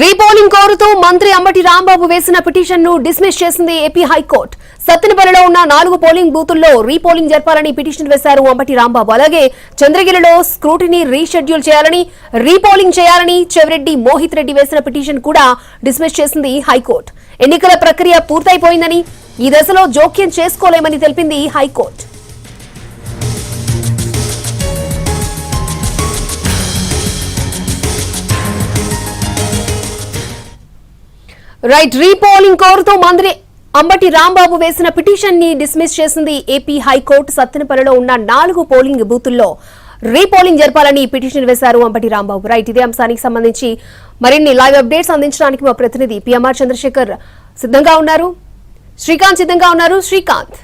Repolling కోరుతూ మంత్రి అంబటి రాంబాబు వేసిన పిటిషన్ను డిస్మిస్ చేసింది ఏపీ హైకోర్టు. సత్తెనపల్లిలో ఉన్న నాలుగు పోలింగ్ బూతుల్లో రీపోలింగ్ జరపాలని పిటిషన్ వేశారు అంబటి రాంబాబు. అలాగే చంద్రగిరిలో స్క్రూటినీ రీషెడ్యూల్ చేయాలని రీపోలింగ్ చేయాలని చెవిరెడ్డి మోహిత్ రెడ్డి వేసిన పిటిషన్ కూడా డిస్మిస్ చేసింది హైకోర్టు. ఎన్నికల ప్రక్రియ పూర్తయిపోయిందని ఈ దశలో జోక్యం చేసుకోలేమని తెలిపింది హైకోర్టు. రైట్ రీపోలింగ్ కోరుతూ మంత్రి అంబటి రాంబాబు వేసిన పిటిషన్ని డిస్మిస్ చేసింది ఏపీ హైకోర్టు సత్తెనపల్లిలో ఉన్న నాలుగు పోలింగ్ బూతుల్లో రీపోలింగ్ జరపాలని పిటిషన్ వేశారు అంబటి రాంబాబు. రైట్ ఇదే అంశానికి సంబంధించి మరిన్ని లైవ్ అప్డేట్స్ అందించడానికి మా ప్రతినిధి పిఎంఆర్ చంద్రశేఖర్ సిద్ధంగా ఉన్నారు. శ్రీకాంత్ సిద్ధంగా ఉన్నారు. శ్రీకాంత్.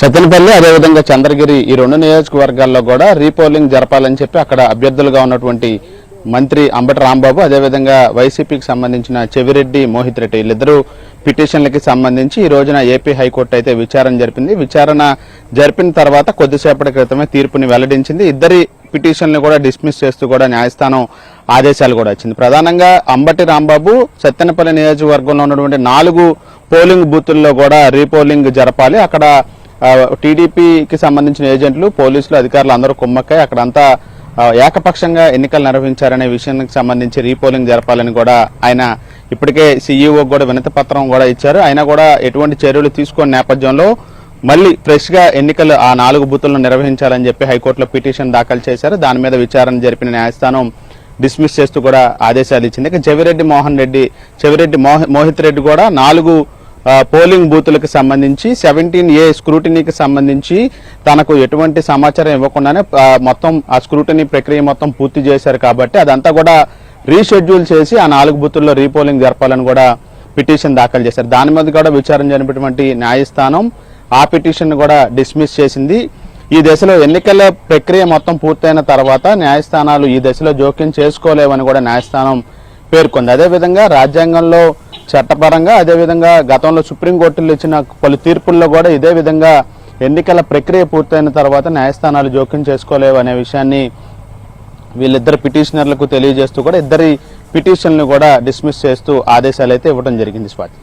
సత్యనపల్లి అదేవిధంగా చంద్రగిరి ఈ రెండు నియోజకవర్గాల్లో కూడా రీపోలింగ్ జరపాలని చెప్పి అక్కడ అభ్యర్థులుగా ఉన్నటువంటి మంత్రి అంబటి రాంబాబు అదేవిధంగా వైసీపీకి సంబంధించిన చెవిరెడ్డి మోహిత్ రెడ్డి వీళ్ళిద్దరూ పిటిషన్లకి సంబంధించి ఈ రోజున ఏపీ హైకోర్టు అయితే విచారణ జరిపింది. విచారణ జరిపిన తర్వాత కొద్దిసేపటి క్రితమే తీర్పుని వెల్లడించింది. ఇద్దరి పిటిషన్లు కూడా డిస్మిస్ చేస్తూ కూడా న్యాయస్థానం ఆదేశాలు కూడా వచ్చింది ప్రధానంగా అంబటి రాంబాబు సత్తెనపల్లి నియోజకవర్గంలో ఉన్నటువంటి నాలుగు పోలింగ్ బూతుల్లో కూడా రీపోలింగ్ జరపాలి. అక్కడ టీడీపీకి సంబంధించిన ఏజెంట్లు పోలీసులు అధికారులు అందరూ కుమ్మక్కై అక్కడంతా ఏకపక్షంగా ఎన్నికలు నిర్వహించారనే విషయానికి సంబంధించి రీపోలింగ్ జరపాలని కూడా ఆయన ఇప్పటికే సీఈఓ కూడా వినతి పత్రం కూడా ఇచ్చారు. ఆయన కూడా ఎటువంటి చర్యలు తీసుకున్న నేపథ్యంలో మళ్ళీ ఫ్రెష్గా ఎన్నికలు ఆ నాలుగు బూతులను నిర్వహించాలని చెప్పి హైకోర్టులో పిటిషన్ దాఖలు చేశారు. దాని మీద విచారణ జరిపిన న్యాయస్థానం డిస్మిస్ చేస్తూ కూడా ఆదేశాలు ఇచ్చింది. ఇక చెవిరెడ్డి మోహన్ రెడ్డి చెవిరెడ్డి మోహిత్ రెడ్డి కూడా నాలుగు పోలింగ్ బూతులకు సంబంధించి సెవెంటీన్ ఏ స్క్రూటినీకి సంబంధించి తనకు ఎటువంటి సమాచారం ఇవ్వకుండానే మొత్తం ఆ స్క్రూటినీ ప్రక్రియ మొత్తం పూర్తి చేశారు కాబట్టి అదంతా కూడా రీషెడ్యూల్ చేసి ఆ నాలుగు బూతుల్లో రీపోలింగ్ జరపాలని కూడా పిటిషన్ దాఖలు చేశారు. దాని మీద కూడా విచారణ జరిపినటువంటి న్యాయస్థానం ఆ పిటిషన్ కూడా డిస్మిస్ చేసింది. ఈ దశలో ఎన్నికల ప్రక్రియ మొత్తం పూర్తయిన తర్వాత న్యాయస్థానాలు ఈ దశలో జోక్యం చేసుకోలేవని కూడా న్యాయస్థానం పేర్కొంది. అదేవిధంగా రాజ్యాంగంలో చట్టపరంగా అదేవిధంగా గతంలో సుప్రీంకోర్టులు ఇచ్చిన పలు తీర్పుల్లో కూడా ఇదే విధంగా ఎన్నికల ప్రక్రియ పూర్తయిన తర్వాత న్యాయస్థానాలు జోక్యం చేసుకోలేవు అనే విషయాన్ని వీళ్ళిద్దరు పిటిషనర్లకు తెలియజేస్తూ కూడా ఇద్దరి పిటిషన్లు కూడా డిస్మిస్ చేస్తూ ఆదేశాలు అయితే ఇవ్వడం జరిగింది స్వాతి.